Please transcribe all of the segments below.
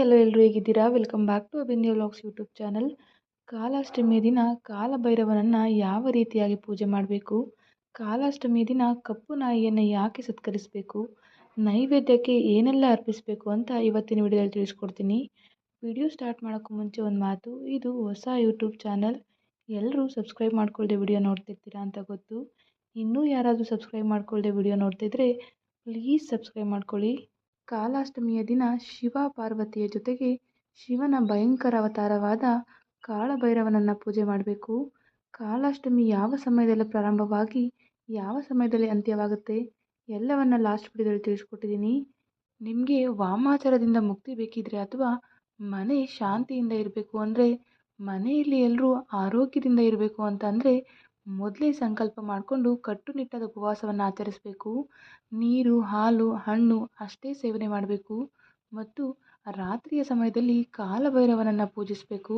ಎಲ್ಲೋ ಎಲ್ಲರೂ ಹೇಗಿದ್ದೀರಾ? Welcome back to Abhinya vlogs YouTube channel Kalashtami ದಿನ, ಕಾಲಭೈರವನನ್ನು ಯಾವ ರೀತಿಯಾಗಿ ಪೂಜೆ ಮಾಡಬೇಕು? ಕಾಲಾಷ್ಟಮಿ ದಿನ ಕಪ್ಪು ನಾಯಿಯನ್ನು ಯಾಕೆ ಸತ್ಕರಿಸಬೇಕು? ನೈವೇದ್ಯಕ್ಕೆ ಏನೆಲ್ಲ ಅರ್ಪಿಸಬೇಕು ಅಂತ ಇವತ್ತಿನ ವಿಡಿಯೋದಲ್ಲಿ ತಿಳಿಸ್ಕೊಡ್ತೀನಿ. ವಿಡಿಯೋ ಸ್ಟಾರ್ಟ್ ಮಾಡೋಕ್ಕೂ ಮುಂಚೆ ಒಂದು ಮಾತು, ಇದು ಹೊಸ ಯೂಟ್ಯೂಬ್ ಚಾನಲ್ ಎಲ್ಲರೂ ಸಬ್ಸ್ಕ್ರೈಬ್ ಮಾಡ್ಕೊಳ್ಳದೆ ವಿಡಿಯೋ ನೋಡ್ತಿರ್ತೀರಾ ಅಂತ ಗೊತ್ತು. ಇನ್ನೂ ಯಾರಾದರೂ ಸಬ್ಸ್ಕ್ರೈಬ್ ಮಾಡ್ಕೊಳ್ಳದೆ ವಿಡಿಯೋ ನೋಡ್ತಿದ್ರೆ ಪ್ಲೀಸ್ ಸಬ್ಸ್ಕ್ರೈಬ್ ಮಾಡ್ಕೊಳ್ಳಿ. ಕಾಲಾಷ್ಟಮಿಯ ದಿನ ಶಿವ ಪಾರ್ವತಿಯ ಜೊತೆಗೆ ಶಿವನ ಭಯಂಕರ ಅವತಾರವಾದ ಕಾಳಭೈರವನನ್ನು ಪೂಜೆ ಮಾಡಬೇಕು. ಕಾಲಾಷ್ಟಮಿ ಯಾವ ಸಮಯದಲ್ಲಿ ಪ್ರಾರಂಭವಾಗಿ ಯಾವ ಸಮಯದಲ್ಲಿ ಅಂತ್ಯವಾಗುತ್ತೆ ಎಲ್ಲವನ್ನು ಲಾಸ್ಟ್ ವಿಡಿಯೋದಲ್ಲಿ ತಿಳಿಸ್ಕೊಟ್ಟಿದ್ದೀನಿ. ನಿಮಗೆ ವಾಮಾಚಾರದಿಂದ ಮುಕ್ತಿ ಬೇಕಿದ್ರೆ ಅಥವಾ ಮನೆ ಶಾಂತಿಯಿಂದ ಇರಬೇಕು ಅಂದರೆ ಮನೆಯಲ್ಲಿ ಎಲ್ಲರೂ ಆರೋಗ್ಯದಿಂದ ಇರಬೇಕು ಅಂತಂದರೆ ಮೊದಲೇ ಸಂಕಲ್ಪ ಮಾಡಿಕೊಂಡು ಕಟ್ಟುನಿಟ್ಟಾದ ಉಪವಾಸವನ್ನು ಆಚರಿಸಬೇಕು. ನೀರು, ಹಾಲು, ಹಣ್ಣು ಅಷ್ಟೇ ಸೇವನೆ ಮಾಡಬೇಕು. ಮತ್ತು ರಾತ್ರಿಯ ಸಮಯದಲ್ಲಿ ಕಾಲಭೈರವನನ್ನು ಪೂಜಿಸಬೇಕು.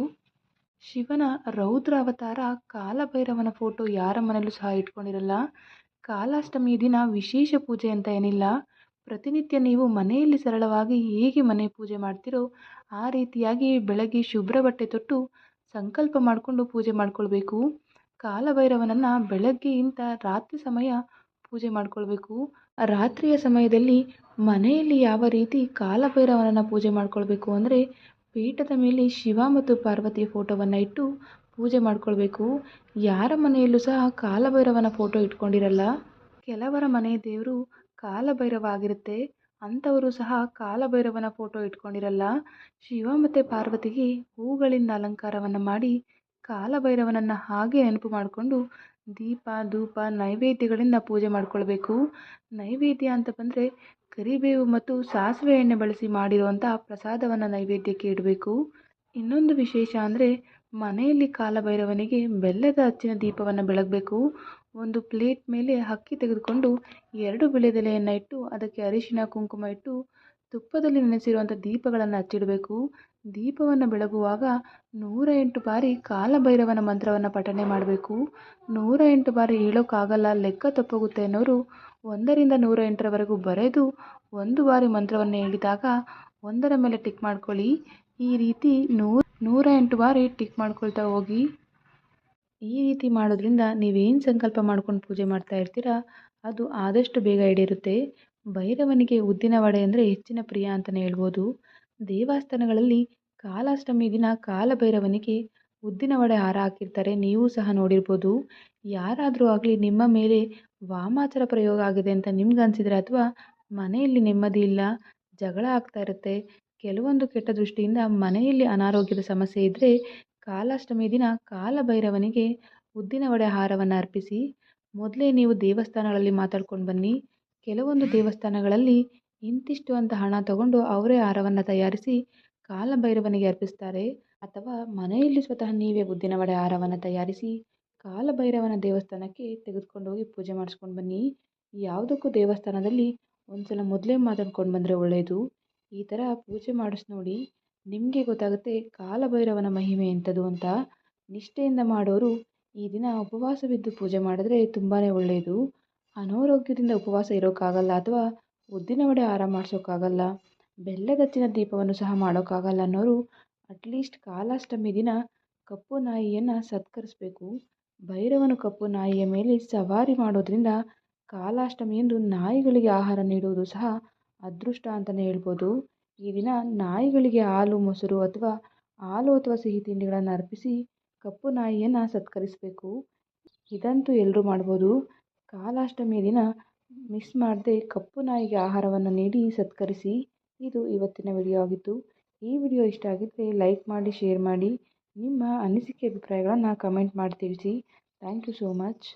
ಶಿವನ ರೌದ್ರ ಅವತಾರ ಕಾಲಭೈರವನ ಫೋಟೋ ಯಾರ ಮನೆಯಲ್ಲೂ ಸಹ ಇಟ್ಕೊಂಡಿರಲ್ಲ. ಕಾಲಾಷ್ಟಮಿ ದಿನ ವಿಶೇಷ ಪೂಜೆ ಅಂತ ಏನಿಲ್ಲ. ಪ್ರತಿನಿತ್ಯ ನೀವು ಮನೆಯಲ್ಲಿ ಸರಳವಾಗಿ ಹೇಗೆ ಮನೆ ಪೂಜೆ ಮಾಡ್ತೀರೋ ಆ ರೀತಿಯಾಗಿ ಬೆಳಗ್ಗೆ ಶುಭ್ರ ಬಟ್ಟೆ ತೊಟ್ಟು ಸಂಕಲ್ಪ ಮಾಡಿಕೊಂಡು ಪೂಜೆ ಮಾಡ್ಕೊಳ್ಬೇಕು. ಕಾಲಭೈರವನನ್ನು ಬೆಳಗ್ಗೆಯಿಂದ ರಾತ್ರಿ ಸಮಯ ಪೂಜೆ ಮಾಡಿಕೊಳ್ಬೇಕು. ರಾತ್ರಿಯ ಸಮಯದಲ್ಲಿ ಮನೆಯಲ್ಲಿ ಯಾವ ರೀತಿ ಕಾಲಭೈರವನನ್ನು ಪೂಜೆ ಮಾಡಿಕೊಳ್ಬೇಕು ಅಂದರೆ ಪೀಠದ ಮೇಲೆ ಶಿವ ಮತ್ತು ಪಾರ್ವತಿಯ ಫೋಟೋವನ್ನು ಇಟ್ಟು ಪೂಜೆ ಮಾಡಿಕೊಳ್ಬೇಕು. ಯಾರ ಮನೆಯಲ್ಲೂ ಸಹ ಕಾಲಭೈರವನ ಫೋಟೋ ಇಟ್ಕೊಂಡಿರಲ್ಲ. ಕೆಲವರ ಮನೆ ದೇವರು ಕಾಲಭೈರವ ಆಗಿರುತ್ತೆ. ಅಂಥವರು ಸಹ ಕಾಲಭೈರವನ ಫೋಟೋ ಇಟ್ಕೊಂಡಿರಲ್ಲ. ಶಿವ ಮತ್ತು ಪಾರ್ವತಿಗೆ ಹೂಗಳಿಂದ ಅಲಂಕಾರವನ್ನು ಮಾಡಿ ಕಾಲಭೈರವನನ್ನು ಹಾಗೆ ನೆನಪು ಮಾಡಿಕೊಂಡು ದೀಪ, ಧೂಪ, ನೈವೇದ್ಯಗಳಿಂದ ಪೂಜೆ ಮಾಡಿಕೊಳ್ಬೇಕು. ನೈವೇದ್ಯ ಅಂತ ಬಂದರೆ ಕರಿಬೇವು ಮತ್ತು ಸಾಸಿವೆ ಎಣ್ಣೆ ಬಳಸಿ ಮಾಡಿರುವಂಥ ಪ್ರಸಾದವನ್ನು ನೈವೇದ್ಯಕ್ಕೆ ಇಡಬೇಕು. ಇನ್ನೊಂದು ವಿಶೇಷ ಅಂದರೆ ಮನೆಯಲ್ಲಿ ಕಾಲಭೈರವನಿಗೆ ಬೆಲ್ಲದ ಹಚ್ಚಿನ ದೀಪವನ್ನು ಬೆಳಗಬೇಕು. ಒಂದು ಪ್ಲೇಟ್ ಮೇಲೆ ಅಕ್ಕಿ ತೆಗೆದುಕೊಂಡು ಎರಡು ವಿಳೆದೆಲೆಯನ್ನು ಇಟ್ಟು ಅದಕ್ಕೆ ಅರಿಶಿನ, ಕುಂಕುಮ ಇಟ್ಟು ತುಪ್ಪದಲ್ಲಿ ನೆನೆಸಿರುವಂಥ ದೀಪಗಳನ್ನು ಹಚ್ಚಿಡಬೇಕು. ದೀಪವನ್ನು ಬೆಳಗುವಾಗ ನೂರ ಎಂಟು ಬಾರಿ ಕಾಲಭೈರವನ ಮಂತ್ರವನ್ನು ಪಠನೆ ಮಾಡಬೇಕು. ನೂರ ಎಂಟು ಬಾರಿ ಹೇಳೋಕ್ಕಾಗಲ್ಲ, ಲೆಕ್ಕ ತಪ್ಪೋಗುತ್ತೆ ಅನ್ನೋರು ಒಂದರಿಂದ ನೂರ ಎಂಟರವರೆಗೂ ಬರೆದು ಒಂದು ಬಾರಿ ಮಂತ್ರವನ್ನು ಹೇಳಿದಾಗ ಒಂದರ ಮೇಲೆ ಟಿಕ್ ಮಾಡ್ಕೊಳ್ಳಿ. ಈ ರೀತಿ ನೂರ ನೂರ ಎಂಟು ಬಾರಿ ಟಿಕ್ ಮಾಡ್ಕೊಳ್ತಾ ಹೋಗಿ. ಈ ರೀತಿ ಮಾಡೋದ್ರಿಂದ ನೀವೇನು ಸಂಕಲ್ಪ ಮಾಡ್ಕೊಂಡು ಪೂಜೆ ಮಾಡ್ತಾ ಇರ್ತೀರಾ, ಅದು ಆದಷ್ಟು ಬೇಗ ಈಡೇರುತ್ತೆ. ಭೈರವನಿಗೆ ಉದ್ದಿನ ವಡೆ ಅಂದರೆ ಹೆಚ್ಚಿನ ಪ್ರಿಯ ಅಂತಲೇ ಹೇಳ್ಬೋದು. ದೇವಸ್ಥಾನಗಳಲ್ಲಿ ಕಾಲಾಷ್ಟಮಿ ದಿನ ಕಾಲಭೈರವನಿಗೆ ಉದ್ದಿನ ವಡೆ ಹಾರ ಹಾಕಿರ್ತಾರೆ. ನೀವು ಸಹ ನೋಡಿರ್ಬೋದು. ಯಾರಾದರೂ ಆಗಲಿ ನಿಮ್ಮ ಮೇಲೆ ವಾಮಾಚಾರ ಪ್ರಯೋಗ ಆಗಿದೆ ಅಂತ ನಿಮ್ಗೆ ಅನಿಸಿದ್ರೆ ಅಥವಾ ಮನೆಯಲ್ಲಿ ನೆಮ್ಮದಿ ಇಲ್ಲ, ಜಗಳ ಆಗ್ತಾ ಇರುತ್ತೆ, ಕೆಲವೊಂದು ಕೆಟ್ಟ ದೃಷ್ಟಿಯಿಂದ ಮನೆಯಲ್ಲಿ ಅನಾರೋಗ್ಯದ ಸಮಸ್ಯೆ ಇದ್ದರೆ ಕಾಲಾಷ್ಟಮಿ ದಿನ ಕಾಲಭೈರವನಿಗೆ ಉದ್ದಿನ ವಡೆ ಹಾರವನ್ನು ಅರ್ಪಿಸಿ, ಮೊದಲೇ ನೀವು ದೇವಸ್ಥಾನಗಳಲ್ಲಿ ಮಾತಾಡ್ಕೊಂಡು ಬನ್ನಿ. ಕೆಲವೊಂದು ದೇವಸ್ಥಾನಗಳಲ್ಲಿ ಇಂತಿಷ್ಟು ಅಂತ ಹಣ ತಗೊಂಡು ಅವರೇ ಹಾರವನ್ನು ತಯಾರಿಸಿ ಕಾಲಭೈರವನಿಗೆ ಅರ್ಪಿಸ್ತಾರೆ. ಅಥವಾ ಮನೆಯಲ್ಲಿ ಸ್ವತಃ ನೀವೇ ಉದ್ದಿನ ವಡೆ ಹಾರವನ್ನು ತಯಾರಿಸಿ ಕಾಲಭೈರವನ ದೇವಸ್ಥಾನಕ್ಕೆ ತೆಗೆದುಕೊಂಡು ಹೋಗಿ ಪೂಜೆ ಮಾಡಿಸ್ಕೊಂಡು ಬನ್ನಿ. ಯಾವುದಕ್ಕೂ ದೇವಸ್ಥಾನದಲ್ಲಿ ಒಂದು ಸಲ ಮೊದಲೇ ಮಾತಾಡ್ಕೊಂಡು ಬಂದರೆ ಒಳ್ಳೆಯದು ಈ ಥರ ಪೂಜೆ ಮಾಡಿಸಿ ನೋಡಿ ನಿಮಗೆ ಗೊತ್ತಾಗುತ್ತೆ ಕಾಲಭೈರವನ ಮಹಿಮೆ ಎಂಥದ್ದು ಅಂತ. ನಿಷ್ಠೆಯಿಂದ ಮಾಡೋರು ಈ ದಿನ ಉಪವಾಸವಿದ್ದು ಪೂಜೆ ಮಾಡಿದ್ರೆ ತುಂಬಾ ಒಳ್ಳೆಯದು ಅನಾರೋಗ್ಯದಿಂದ ಉಪವಾಸ ಇರೋಕ್ಕಾಗಲ್ಲ ಅಥವಾ ಉದ್ದಿನ ವಡೆ ಆರಾಮ ಮಾಡಿಸೋಕ್ಕಾಗಲ್ಲ ಬೆಲ್ಲದಚ್ಚಿನ ದೀಪವನ್ನು ಸಹ ಮಾಡೋಕ್ಕಾಗಲ್ಲ ಅನ್ನೋರು ಅಟ್ಲೀಸ್ಟ್ ಕಾಲಾಷ್ಟಮಿ ದಿನ ಕಪ್ಪು ನಾಯಿಯನ್ನು ಸತ್ಕರಿಸಬೇಕು. ಭೈರವನು ಕಪ್ಪು ನಾಯಿಯ ಮೇಲೆ ಸವಾರಿ ಮಾಡೋದ್ರಿಂದ ಕಾಲಾಷ್ಟಮಿಯಂದು ನಾಯಿಗಳಿಗೆ ಆಹಾರ ನೀಡುವುದು ಸಹ ಅದೃಷ್ಟ ಅಂತಲೇ ಹೇಳ್ಬೋದು. ಈ ದಿನ ನಾಯಿಗಳಿಗೆ ಹಾಲು, ಮೊಸರು ಅಥವಾ ಹಾಲು ಅಥವಾ ಸಿಹಿ ತಿಂಡಿಗಳನ್ನು ಅರ್ಪಿಸಿ ಕಪ್ಪು ನಾಯಿಯನ್ನು ಸತ್ಕರಿಸಬೇಕು. ಇದಂತೂ ಎಲ್ಲರೂ ಮಾಡ್ಬೋದು. ಕಾಲಾಷ್ಟಮಿಯ ದಿನ ಮಿಸ್ ಮಾಡದೆ ಕಪ್ಪು ನಾಯಿಗೆ ಆಹಾರವನ್ನು ನೀಡಿ ಸತ್ಕರಿಸಿ ಇದು ಇವತ್ತಿನ ವಿಡಿಯೋ ಆಗಿತ್ತು. ಈ ವಿಡಿಯೋ ಇಷ್ಟ ಆಗಿದ್ದರೆ ಲೈಕ್ ಮಾಡಿ ಶೇರ್ ಮಾಡಿ, ನಿಮ್ಮ ಅನಿಸಿಕೆ ಅಭಿಪ್ರಾಯಗಳನ್ನು ಕಮೆಂಟ್ ಮಾಡಿ ತಿಳಿಸಿ. Thank you so much